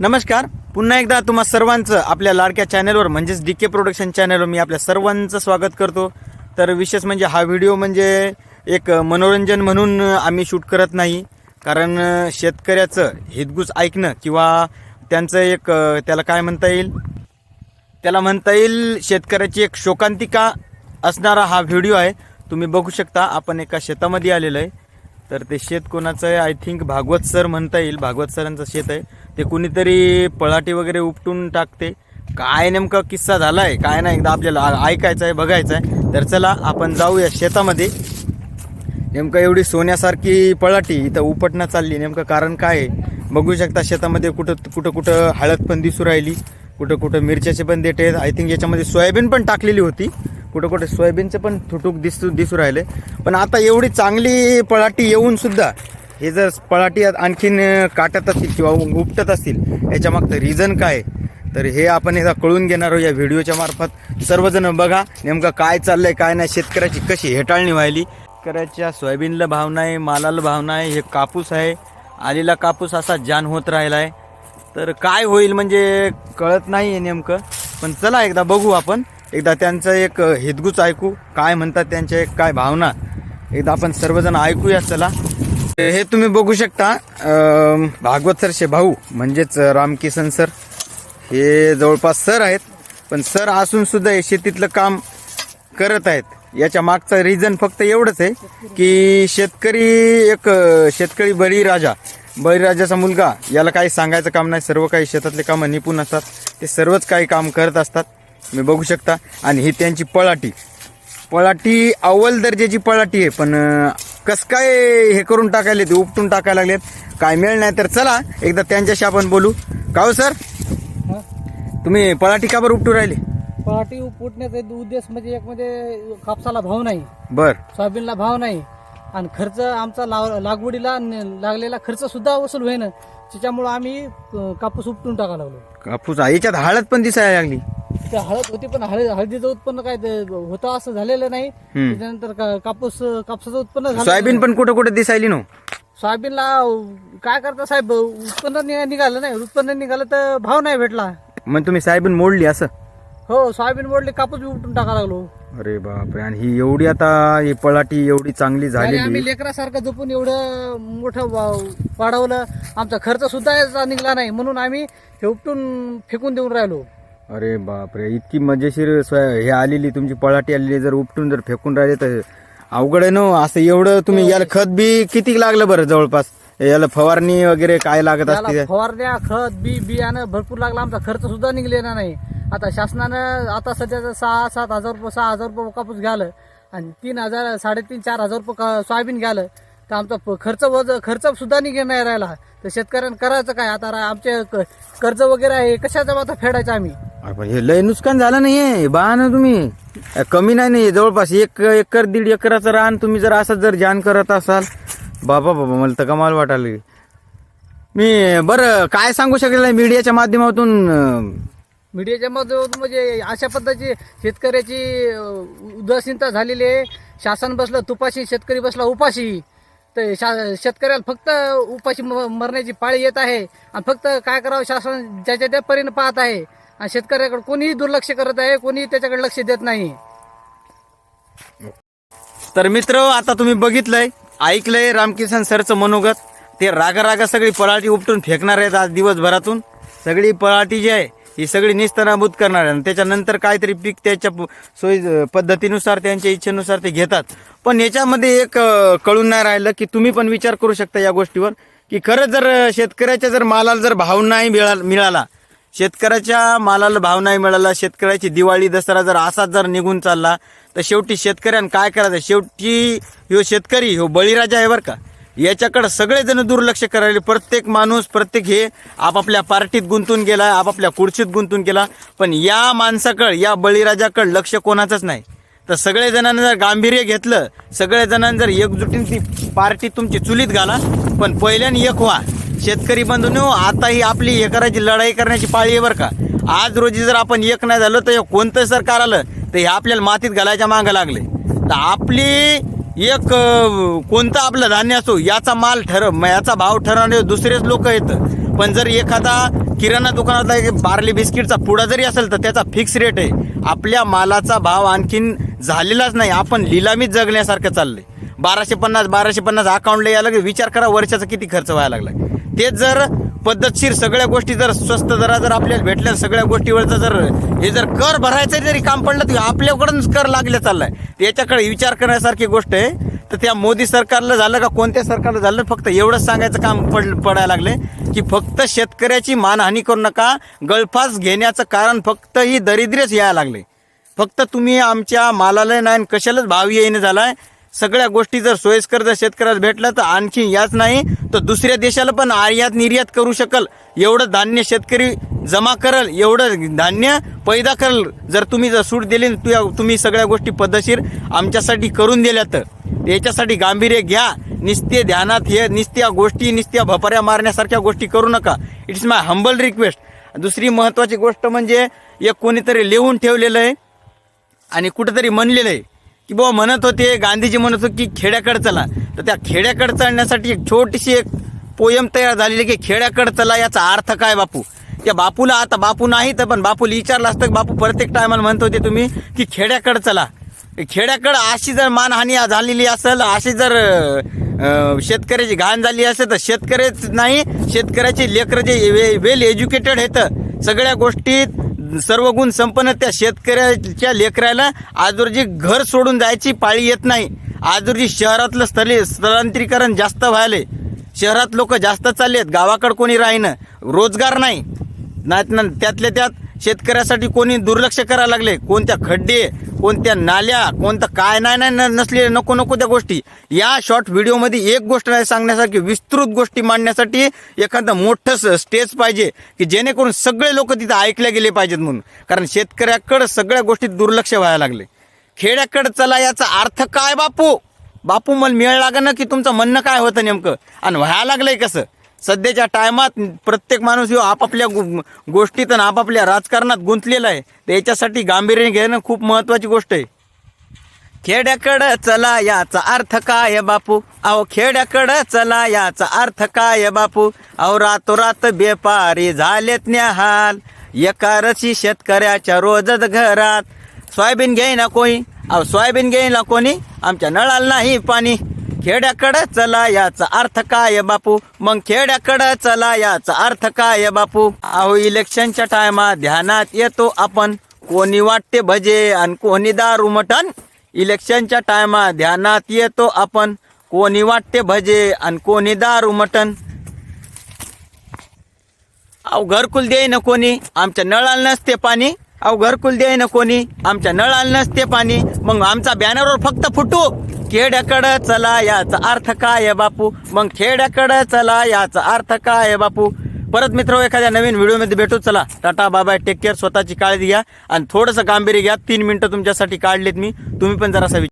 नमस्कार. पुन्हा एकदा तुम्हा सर्वांचं आपल्या लाडक्या चॅनलवर म्हणजेच डी के प्रोडक्शन चॅनलवर मी आपल्या सर्वांचं स्वागत करतो. तर विशेष म्हणजे हा व्हिडिओ म्हणजे एक मनोरंजन म्हणून आम्ही शूट करत नाही. कारण शेतकऱ्याचं हितगुज ऐकणं किंवा त्यांचं एक त्याला काय म्हणता येईल? त्याला म्हणता येईल शेतकऱ्याची एक शोकांतिका असणारा हा व्हिडिओ आहे. तुम्ही बघू शकता आपण एका शेतामध्ये आलेलो आहे. तर ते शेत कोणाचं आहे? आय थिंक भागवत सर म्हणता येईल. भागवत सरांचं शेत आहे. ते कुणीतरी पळाटी वगैरे उपटून टाकते. काय नेमका किस्सा झाला आहे काय नाही एकदा आपल्याला ऐकायचं आहे बघायचं आहे तर चला आपण जाऊया शेतामध्ये. नेमकं एवढी सोन्यासारखी पळाटी इथं उपटणं चालली. नेमकं कारण काय आहे? बघू शकता शेतामध्ये कुठं कुठं कुठं हळद पण दिसू राहिली. कुठं कुठं मिरच्याचे पण देठ आहेत. आय थिंक याच्यामध्ये सोयाबीन पण टाकलेली होती. कुठं कुठं सोयाबीनचं पण थुटूक दिसू दिसू राहिले. पण आता एवढी चांगली पळाटी येऊन सुद्धा हे जर पळाटी आणखीन काटत असतील किंवा उपटत असतील याच्या मागचं रिझन काय तर हे आपण एकदा कळून घेणार आहोत या व्हिडिओच्या मार्फत. सर्वजण बघा नेमकं काय चाललंय काय नाही शेतकऱ्याची कशी हेटाळणी व्हायली. शेतकऱ्याच्या सोयाबीनला भाव नाही मालाला भाव नाही हे कापूस आहे. आलेला कापूस असा जान होत राहिला आहे तर काय होईल म्हणजे कळत नाही आहे नेमकं. पण चला एकदा बघू आपण. एकदा त्यांचं एक हितगुच ऐकू. काय म्हणतात त्यांच्या एक काय भावना. एकदा आपण सर्वजण ऐकूया चला. हे तुम्ही बघू शकता भागवत सरचे भाऊ म्हणजेच रामकिसन सर. हे जवळपास सर आहेत पण सर असून सुद्धा हे शेतीतलं काम करत आहेत. याच्या मागचं रिझन फक्त एवढंच आहे की शेतकरी एक शेतकरी बळीराजा बळीराजाचा मुलगा याला काही सांगायचं काम नाही सर्व काही शेतातले कामं निपुण असतात ते सर्वच काही काम करत असतात. तुम्ही बघू शकता आणि ही त्यांची पळाटी पळाटी अव्वल दर्जाची पळाटी आहे पण कस काय हे करून टाकायले ते उपटून टाकायला लागलेत? काय मिळ नाही तर चला एकदा त्यांच्याशी आपण बोलू. का हो सर? तुम्ही पळाटी का बरं उपटू राहिले? पराठी फुटण्याचा उद्देश म्हणजे एक म्हणजे कापसाला भाव नाही. बर. सोयाबीनला भाव नाही. आणि खर्च आमचा लाव- लागवडीला न- लागलेला खर्च सुद्धा वसूल होईन. त्याच्यामुळे आम्ही अं, कापूस उपटून टाकायला लागलो. कापूस याच्यात हळद पण दिसायला लागली. ते हळद होती पण हळद हळदीचं उत्पन्न काय ते होतं असं झालेलं नाही. हम्म. त्याच्यानंतर का- कापूस कापसाचं उत्पन्न झालं सोयाबीन पण कुठं कुठं दिसायली नो? सोयाबीनला काय करता साहेब उत्पन्न नि- निघालं नाही. उत्पन्न निघालं तर भाव नाही भेटला. मग तुम्ही सोयाबीन मोडली असं? हो सोयाबीन मोडली कापूस बी उपटून टाकायला लागलो. अरे बापरे आणि ही एवढी आता ही पळाटी एवढी चांगली आणि आम्ही झालेली लेकरासारखं जपून एवढं मोठं वा- वाढवलं. आमचा खर्च सुद्धा याचा निघला नाही. म्हणून आम्ही हे उपटून फेकून देऊन राहिलो. अरे बापरे इतकी मजेशीर सोया हे आलेली तुमची पळाटी आलेली जर उपटून जर फेकून राहिले तर अवघड आहे नो असं एवढं तुम्ही याला खत बी किती लागलं बरं जवळपास? याला फवारणी वगैरे काय लागत असते? फवारण्या खत बी बियाणं भरपूर लागला. आमचा खर्च सुद्धा निघलेला नाही. आता शासनानं आता सध्याचं सहा सात हजार रुपये सहा हजार रुपये कापूस घ्यालं आणि तीन हजार साडेतीन चार हजार रुपये सोयाबीन घ्यालं तर आमचा खर्च वज खर्च सुद्धा निघे नाही राहिला. तर शेतकऱ्यांना करायचं काय? आता आमचे कर्ज वगैरे आहे. कशाचा आता फेडायचं आम्ही? अरे हे लय नुकसान झालं नाहीये. बा ना तुम्ही. अ, कमी नाही नाही जवळपास एक एकर दीड एकराचं रान तुम्ही जर असं जर जाण करत असाल बाबा बाबा मला तर कमाल वाटायला लागली. मी बरं काय सांगू शकेल मीडियाच्या माध्यमातून? अं, मीडियाच्या माध्यमातून म्हणजे अशा पद्धतीची शेतकऱ्याची अं, उदासीनता झालेली आहे. शासन बसलं तुपाशी शेतकरी बसला उपाशी. तर शा- शेतकऱ्याला फक्त उपाशी म- मरण्याची पाळी येत आहे. आणि फक्त काय करावं शासन ज्याच्या त्या परीने पाहत आहे. आणि शेतकऱ्याकडे कोणीही दुर्लक्ष करत आहे कोणीही त्याच्याकडे लक्ष देत नाही. तर मित्र आता तुम्ही बघितलंय ऐकलंय रामकिसन सरचं मनोगत. ते रागा रागा सगळी पराठी उपटून फेकणार आहेत आज दिवसभरातून. सगळी पराठी जी आहे ही सगळी निस्तनाभूत करणार आहे आणि त्याच्यानंतर काहीतरी पीक त्याच्या सोयी पद्धतीनुसार त्यांच्या इच्छेनुसार ते घेतात. पण याच्यामध्ये एक कळून नाही राहिलं की तुम्ही पण विचार करू शकता या गोष्टीवर की खरंच जर शेतकऱ्याच्या जर मालाला जर भाव नाही मिळाला शेतकऱ्याच्या मालाला भाव नाही मिळाला शेतकऱ्याची दिवाळी दसरा जर असाच जर निघून चालला तर शेवटी शेतकऱ्यानं काय करायचं? शेवटी ह्यो शेतकरी ह्यो बळीराजा आहे बरं का. याच्याकडे सगळेजण दुर्लक्ष करायला प्रत्येक माणूस प्रत्येक हे आपापल्या पार्टीत गुंतून गेला आपापल्या खुर्चीत गुंतून गेला पण या माणसाकडं या बळीराजाकडं लक्ष कोणाचंच नाही. तर सगळेजणांनी जर गांभीर्य घेतलं सगळेजणांनी जर एकजुटीन ती पार्टी तुमची चुलीत घाला पण पहिल्याने एक व्हा. शेतकरी बंधूंनो आता ही आपली हे करायची लढाई करण्याची पाळी आहे बरं का. आज रोजी जर आपण एक नाही झालो तर कोणतं सरकार आलं तर हे आपल्याला मातीत घालायच्या मागं लागले. तर आपली एक कोणतं आपलं धान्य असो याचा माल ठरव याचा भाव ठरवणारे दुसरेच लोक येतं पण जर एखादा किराणा दुकानातला एक बार्ली बिस्किटचा पुडा जरी असेल तर त्याचा फिक्स रेट आहे. आपल्या मालाचा भाव आणखीन झालेलाच नाही. आपण लिलामीत जगण्यासारखं चाललंय. बाराशे पन्नास बाराशे पन्नास अकाउंटला यायला विचार करा वर्षाचा किती खर्च व्हायला लागला. तेच जर पद्धतशीर सगळ्या गोष्टी जर स्वस्त दरा जर आपल्याला भेटल्या सगळ्या गोष्टीवरचं जर हे जर कर भरायचं जरी काम पडलं तर आपल्याकडूनच कर लागले चाललाय. याच्याकडे विचार करण्यासारखी गोष्ट आहे. तर त्या मोदी सरकारला झालं का कोणत्या सरकारला झालं फक्त एवढंच सांगायचं काम पड पडायला लागले की फक्त शेतकऱ्याची मानहानी करू नका गळफास घेण्याचं कारण फक्त ही दरिद्रच यायला लागले. फक्त तुम्ही आमच्या मालाला नाही आणि कशालाच भाव येईन आहे सगळ्या गोष्टी जर सोयीस्कर जर शेतकऱ्याला भेटलं तर आणखी याच नाही तर दुसऱ्या देशाला पण आयात निर्यात करू शकल. एवढं धान्य शेतकरी जमा करल एवढं धान्य पैदा करल. जर तुम्ही जर सूट दिली तुया- तुम्ही सगळ्या गोष्टी पद्धतशीर आमच्यासाठी करून दिल्या तर याच्यासाठी गांभीर्य घ्या. निस्ते ध्यानात हे निस्त्या गोष्टी निस्त्या भपऱ्या मारण्यासारख्या गोष्टी करू नका. इट्स माय हंबल रिक्वेस्ट दुसरी महत्त्वाची गोष्ट म्हणजे एक कोणीतरी लिहून ठेवलेलं आहे आणि कुठंतरी म्हणलेलं आहे. की बाबा म्हणत होते गांधीजी म्हणत होते की खेड्याकडे चला. तर त्या खेड्याकडे चढण्यासाठी एक छोटीशी एक पोयम तयार झालेली की खेड्याकडे चला याचा अर्थ काय बापू? त्या बापूला आता बापू नाही तर पण बापूला विचारलं असतं बापू प्रत्येक टायमाला म्हणत होते तुम्ही की खेड्याकडे चला. खेड्याकडं अशी जर मानहानी झालेली असेल अशी जर शेतकऱ्याची घाण झाली असेल तर शेतकरीच नाही शेतकऱ्याचे लेकरं जे वे वेल एज्युकेटेड आहेत सगळ्या गोष्टीत सर्व गुण संपन्न त्या शेतकऱ्याच्या लेकराला आजूरजी घर सोडून जायची पाळी येत नाही. आजूरजी शहरातलं स्थली स्थलांतरीकरण जास्त व्हायले शहरात लोक जास्त चालले आहेत गावाकडे कोणी राहीनं रोजगार नाही. नाहीत ना त्यातल्या त्यात शेतकऱ्यासाठी कोणी दुर्लक्ष करायला लागले. कोणत्या खड्डे कोणत्या नाल्या कोणतं काय नाही नाही न- नसले नको नको त्या गोष्टी. या शॉर्ट व्हिडिओमध्ये एक गोष्ट नाही सांगण्यासारखी विस्तृत गोष्टी मांडण्यासाठी एखादं मोठं स- स्टेज पाहिजे की जेणेकरून सगळे लोक तिथं ऐकले गेले पाहिजेत म्हणून. कारण शेतकऱ्याकडं सगळ्या गोष्टीत दुर्लक्ष व्हायला लागले. खेड्याकडं चला याचा अर्थ काय बापू? बापू मला मिळ लागा ना की तुमचं म्हणणं काय होतं नेमकं? आणि व्हायला लागलंय कसं? सध्याच्या टायमात प्रत्येक माणूस ह्यो आपापल्या गो- गोष्टीत आणि आपापल्या राजकारणात गुंतलेला आहे. तर याच्यासाठी गांभीर्याने घेणं खूप महत्त्वाची गोष्ट आहे. खेड्याकडं चला याचा अर्थ काय बापू? अहो खेड्याकडं चला याचा अर्थ काय बापू? अहो रातोरात बेपारी झालेत न्याहाल. एका रशी शेतकऱ्याच्या रोजच घरात. सोयाबीन घेईना कोणी? अहो सोयाबीन घेईना कोणी? आमच्या नळाला नाही पाणी. खेड्याकडं चला याचा अर्थ काय बापू? मग खेड्याकडं चला याचा अर्थ काय बापू? अहो इलेक्शनच्या टायमात ध्यानात येतो आपण. कोणी वाटते भजे आणि कोणी दारू मटण? इलेक्शनच्या टायमा ध्यानात येतो आपण. कोणी वाटते भजे आणि कोणी दारू मटण? अहो घरकुल देई ना कोणी? आमच्या नळाला नसते पाणी. अहो घरकुल देई ना कोणी? आमच्या नळाला नसते पाणी. मग आमचा बॅनरवर फक्त फुटू. खेड्याकडं चला याचा अर्थ काय बापू? मग खेड्याकडं चला याचा अर्थ काय बापू? परत मित्र एखाद्या नवीन व्हिडिओमध्ये भेटू चला. टाटा बाबा टेक केअर स्वतःची काळजी घ्या. आणि थोडंसं गांभीर्य घ्या. तीन मिनटं तुमच्यासाठी काढलेत मी. तुम्ही पण जरासा विचार